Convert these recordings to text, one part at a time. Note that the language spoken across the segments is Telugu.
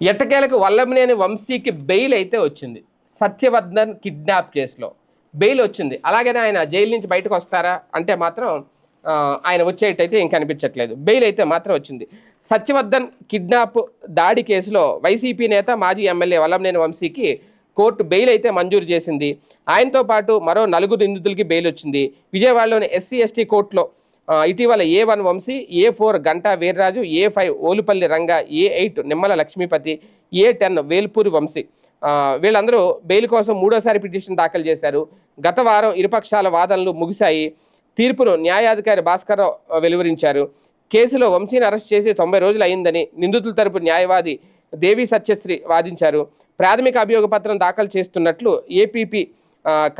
ఎట్టకేలకు వల్లభనేని వంశీకి బెయిల్ అయితే వచ్చింది. సత్యవర్ధన్ కిడ్నాప్ కేసులో బెయిల్ వచ్చింది. అలాగనే ఆయన జైలు నుంచి బయటకు వస్తారా అంటే మాత్రం ఆయన వచ్చేటైతే ఏం కనిపించట్లేదు బెయిల్ అయితే మాత్రం వచ్చింది. సత్యవర్ధన్ కిడ్నాప్ దాడి కేసులో వైసీపీ నేత మాజీ ఎమ్మెల్యే వల్లభనేని వంశీకి కోర్టు బెయిల్ అయితే మంజూరు చేసింది. ఆయనతో పాటు మరో నలుగురు నిందితులకి బెయిల్ వచ్చింది. విజయవాడలోని ఎస్సీ ఎస్టీ కోర్టులో ఇటీవల A one Vamsi A four Ganta Veerraju A five Olupalli Ranga A eight Nimmala Lakshmipathi A ten Velpuri Vamsi. వీళ్ళందరూ బెయిల్ కోసం మూడోసారి పిటిషన్ దాఖలు చేశారు. గత వారం ఇరుపక్షాల వాదనలు ముగిశాయి. తీర్పును న్యాయాధికారి భాస్కర్ వెలువరించారు. కేసులో వంశీని అరెస్ట్ చేసి తొంభై రోజులు అయిందని నిందితుల తరపు న్యాయవాది దేవి సత్యశ్రీ వాదించారు. ప్రాథమిక అభియోగ పత్రం దాఖలు చేస్తున్నట్లు ఏపీపీ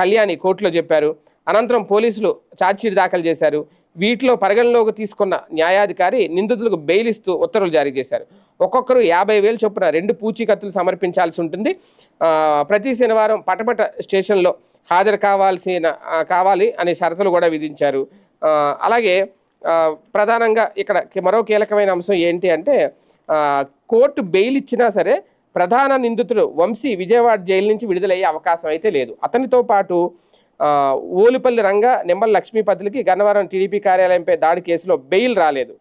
కళ్యాణి కోర్టులో చెప్పారు. అనంతరం పోలీసులు ఛార్జ్షీట్ దాఖలు చేశారు. వీటిలో పరిగణలోకి తీసుకున్న న్యాయాధికారి నిందితులకు బెయిల్ ఇస్తూ ఉత్తర్వులు జారీ చేశారు. ఒక్కొక్కరు యాభై వేలు చొప్పున రెండు పూచీకత్తులు సమర్పించాల్సి ఉంటుంది. ప్రతి శనివారం పటపట స్టేషన్లో హాజరు కావాల్సిన కావాలి అనే షరతులు కూడా విధించారు. అలాగే ప్రధానంగా ఇక్కడ మరో కీలకమైన అంశం ఏంటి అంటే కోర్టు బెయిల్ ఇచ్చినా సరే ప్రధాన నిందితుడు వంశీ విజయవాడ జైలు నుంచి విడుదలయ్యే అవకాశం అయితే లేదు. అతనితో పాటు ఓలుపల్లి రంగ నిమ్మల లక్ష్మీపతులకి గన్నవరం టీడీపీ కార్యాలయంపై దాడి కేసులో బెయిల్ రాలేదు.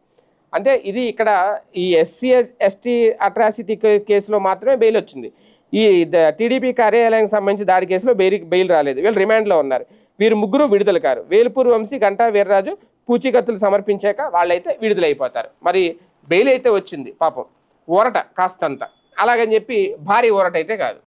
అంటే ఇది ఇక్కడ ఈ ఎస్సీ ఎస్టీ అట్రాసిటీ కేసులో మాత్రమే బెయిల్ వచ్చింది. ఈ ద- టీడీపీ కార్యాలయానికి సంబంధించి దాడి కేసులో బెయిల్ బెయిల్ రాలేదు. వీళ్ళు రిమాండ్లో ఉన్నారు. వీరు ముగ్గురు విడుదల కారు. వేలుపూర్ వంశీ గంటా వీర్రాజు పూచీకత్తులు సమర్పించాక వాళ్ళైతే విడుదలైపోతారు. మరి బెయిల్ అయితే వచ్చింది పాపం. ఊరట కాస్తంత. అలాగని చెప్పి భారీ ఊరట అయితే కాదు.